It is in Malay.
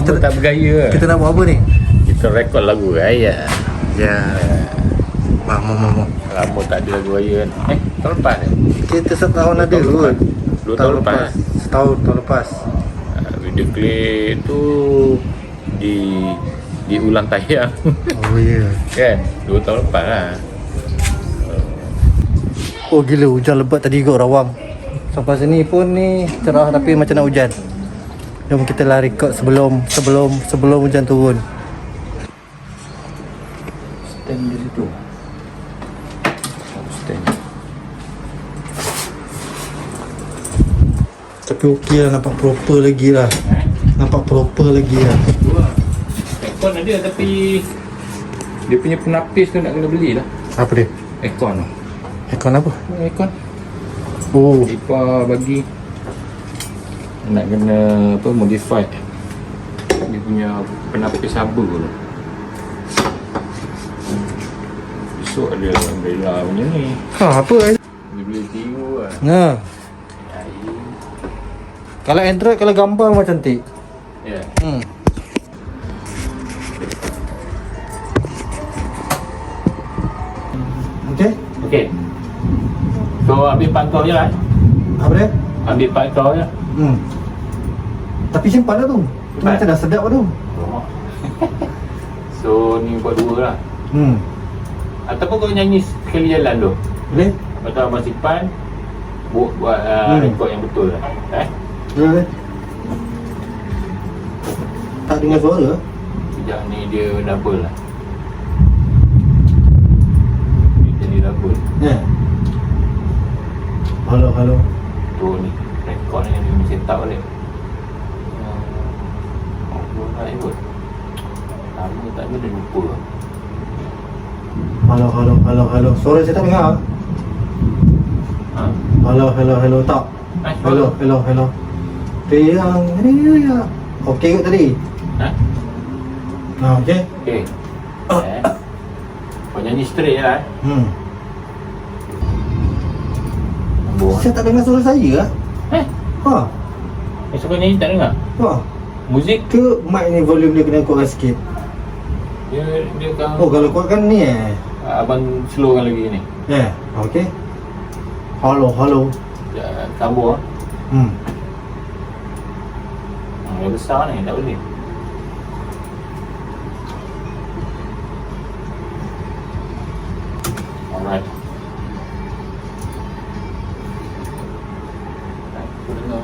Lama Kita- tak bergaya Kita nak buat apa ni? Kita rekod lagu raya Ya. Bang, mau, mau, mau. Lama tak ada lagu raya kan Eh, tahun lepas ni Kita setahun ada kot. lepas. Dua tahun lepas. Setahun tahun lepas. Ah, Video klip tu Di Diulang tayang Oh ya. Yeah. Kan Dua tahun lepas lah Oh gila hujan lebat tadi kot rawang. Sampai sini pun ni cerah tapi macam nak hujan. Jom kita lah record sebelum sebelum sebelum hujan turun. Stand di situ Stand Tapi okey lah nampak proper lagi lah. Nampak proper lagi lah. Aircon ada tapi Dia punya penapis tu nak kena beli lah Apa dia? Aircon tu Aircon apa? Aircon Oh, Lipa bagi Nak kena apa modify Dia punya penapis haba tu Besok ada umbrella punya ni ha apa eh? Dia boleh tiru lah Ha. Kalau Android kalau gambar memang cantik. Ya Hmm. Okey. Okay So ambil pantau je lah eh. Apa dia? Ambil pantau je Hmm. Tapi simpan lah tu. Tu Simpan? macam dah sedap tu. Oh. So ni buat dua lah Hmm. Ataupun kau nyanyi sekali jalan tu Boleh? Atau abang simpan Buat, buat uh, Hmm. rekod yang betul lah Eh Boleh. Tak dengar suara? Sekejap ni dia double lah Dia jadi double Ya. Halo, halo. Tu ni Rekod ni dia mesti tak balik Oh, nak ikut Lama tak ada dia lupa Halo, halo, halo, halo. Suara saya tak dengar. Ha? Halo, halo, halo. Tak. Eh, Hello, hello, hello. Tiang, ini ya. Okey kot tadi. Ha? Ha, okey. Okay Eh Kau nyanyi straight lah eh Hmm. Saya tak dengar suara saya ah. Eh Ha. Esok kau nyanyi tak dengar Ha. Muzik Ke mic ni volume dia kena kuatkan sikit. Dia dia kan Oh, kalau kuatkan ni eh. Abang slowkan lagi ni Ya, yeah. okey. Halo, halo. Ya, Kabur ah. Hmm. Hmm, Yang besar ni tak boleh Alright Aku dengar